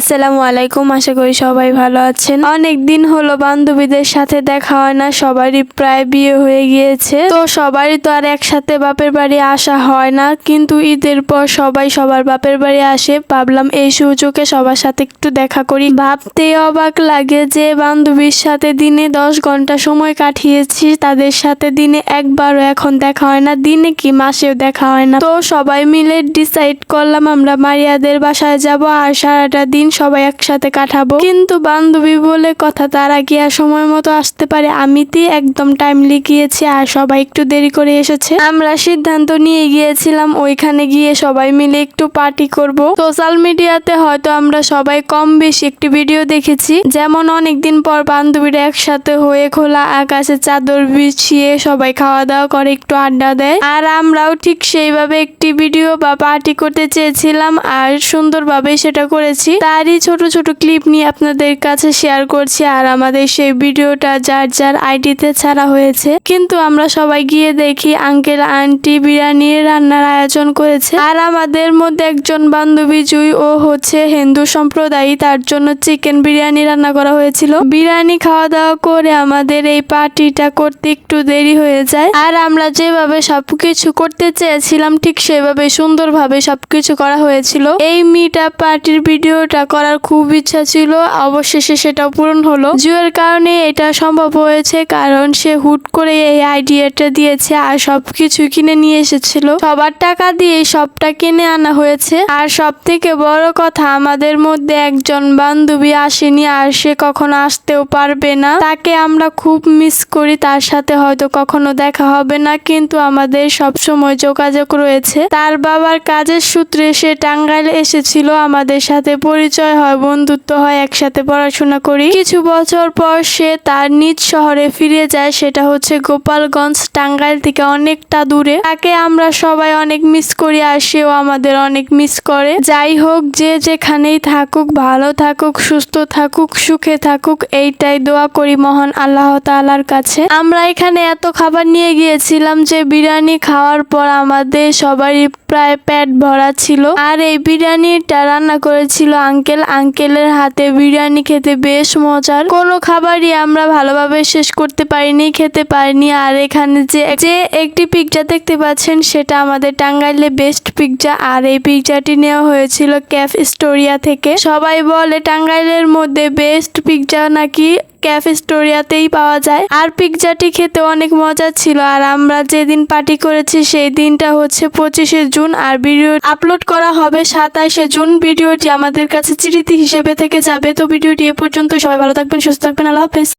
আসসালামু আলাইকুম, আশা করি সবাই ভালো আছেন। অনেক দিন হলো বান্ধবীদের সাথে দেখা হয় না, সবারই প্রায় বিয়ে হয়ে গিয়েছে। তো সবারই তো আর একসাথে বাপের বাড়ি আসা হয় না, কিন্তু ঈদের পর সবাই সবার বাপের বাড়ি আসে। ভাবলাম এই সুযোগে সবার সাথে একটু দেখা করি। ভাবতে অবাক লাগে যে বান্ধবীর সাথে দিনে দশ ঘণ্টা সময় কাটিয়েছি, তাদের সাথে দিনে একবারও এখন দেখা হয় না, দিনে কি মাসেও দেখা হয় না। তো সবাই মিলে ডিসাইড করলাম, আমরা মারিয়াদের বাসায় যাব আর সারাটা দিন সবাই একসাথে কাটাবো। কিন্তু বান্ধবী বলে কথা তারা কি আর সময় মতো আসতে পারে। আমিতে একদম টাইমলি গিয়েছি আর সবাই একটু দেরি করে এসেছে। আমরা সিদ্ধান্ত নিয়ে গিয়েছিলাম ওইখানে গিয়ে সবাই মিলে একটু পার্টি করব। সোশ্যাল মিডিয়াতে হয়তো আমরা সবাই কম বেশি একটি ভিডিও দেখেছি। যেমন অনেকদিন পর বান্ধবীরা একসাথে হয়ে খোলা আকাশে চাদর বিছিয়ে সবাই খাওয়া দাওয়া করে, একটু আড্ডা দেয়। আর আমরাও ঠিক সেইভাবে একটি ভিডিও বা পার্টি করতে চেয়েছিলাম আর সুন্দরভাবে সেটা করেছি। তারই ছোট ছোট ক্লিপ নিয়ে আপনাদের কাছে শেয়ার করছি আর আমাদের সেই ভিডিওটা যার যার আইডিতে ছাড়া হয়েছে। কিন্তু আমরা সবাই গিয়ে দেখি আঙ্কেল আন্টি বিরিয়ানি রান্নার আয়োজন করেছে। আর আমাদের মধ্যে একজন বান্ধবী জুই, ও হচ্ছে হিন্দু সম্প্রদায়, তার জন্য চিকেন বিরিয়ানি রান্না করা হয়েছিল। বিরিয়ানি খাওয়া দাওয়া করে আমাদের এই পার্টিটা করতে একটু দেরি হয়ে যায়। আর আমরা যেভাবে সবকিছু করতে চেয়েছিলাম, ঠিক সেভাবে সুন্দরভাবে সবকিছু করা হয়েছিল। এই মিট আপ পার্টির ভিডিওটা করার খুব ইচ্ছা ছিল, অবশেষে সেটা পূরণ হলো। জুয়ের কারণে এটা সম্ভব হয়েছে, কারণ সে হুট করে এই আইডিয়াটা দিয়েছে আর সবকিছু কিনে নিয়ে এসেছিল। সবার টাকা দিয়ে সবটা কিনে আনা হয়েছে। আর সব থেকে বড় কথা, আমাদের মধ্যে একজন বান্ধবী আসেনি আর সে কখনো আসতেও পারবে না। তাকে আমরা খুব মিস করি, তার সাথে হয়তো কখনো দেখা হবে না, কিন্তু আমাদের সব সময় যোগাযোগ রয়েছে। তার বাবার কাজের সূত্রে সে টাঙ্গাইল এসেছিল, আমাদের সাথে পরিচয় হয়, বন্ধুত্ব হয়, একসাথে পড়াশোনা করি। কিছু বছর পর সে তার নিজ শহরে ফিরে যায়, সেটা হচ্ছে গোপালগঞ্জ, টাঙ্গাইল থেকে অনেকটা দূরে। তাকে আমরা সবাই অনেক মিস করি আর সেও আমাদের অনেক মিস করে। যাই হোক, যে যেখানেই থাকুক, ভালো থাকুক, সুস্থ থাকুক, সুখে থাকুক, এইটাই দোয়া করি মহান আল্লাহ তাআলার কাছে। আমরা এখানে এত খাবার নিয়ে গিয়েছিলাম যে বিরিয়ানি খাওয়ার পর আমাদের সবারই প্রায় পেট ভরা ছিল। আর এই বিরিয়ানিটা রান্না করেছিল আঙ্কেল। আঙ্কেলের হাতে বিরিয়ানি খেতে বেশ মজার। কোনো খাবারই আমরা ভালোভাবে শেষ করতে পারিনি, খেতে পারিনি। আর এখানে যে যে একটি পিৎজা দেখতে পাচ্ছেন, সেটা আমাদের টাঙ্গাইলে বেস্ট পিৎজা আর এই পিৎজাটি নেওয়া হয়েছিল ক্যাফ স্টোরিয়া থেকে। সবাই বলে টাঙ্গাইলের মধ্যে বেস্ট পিৎজা নাকি ক্যাফে স্টোরিয়াতেই পাওয়া যায়। আর পিৎজাটি খেতে অনেক মজা ছিল। আর আমরা যেদিন পার্টি করেছি, সেই দিনটা হচ্ছে পঁচিশে জুন। আর ভিডিও আপলোড করা হবে সাতাশে জুন। ভিডিওটি আমাদের কাছে স্মৃতি হিসেবে থেকে যাবে। তো ভিডিওটি এ পর্যন্ত। সবাই ভালো থাকবেন, সুস্থ থাকবেন। আল্লাহ হাফেজ।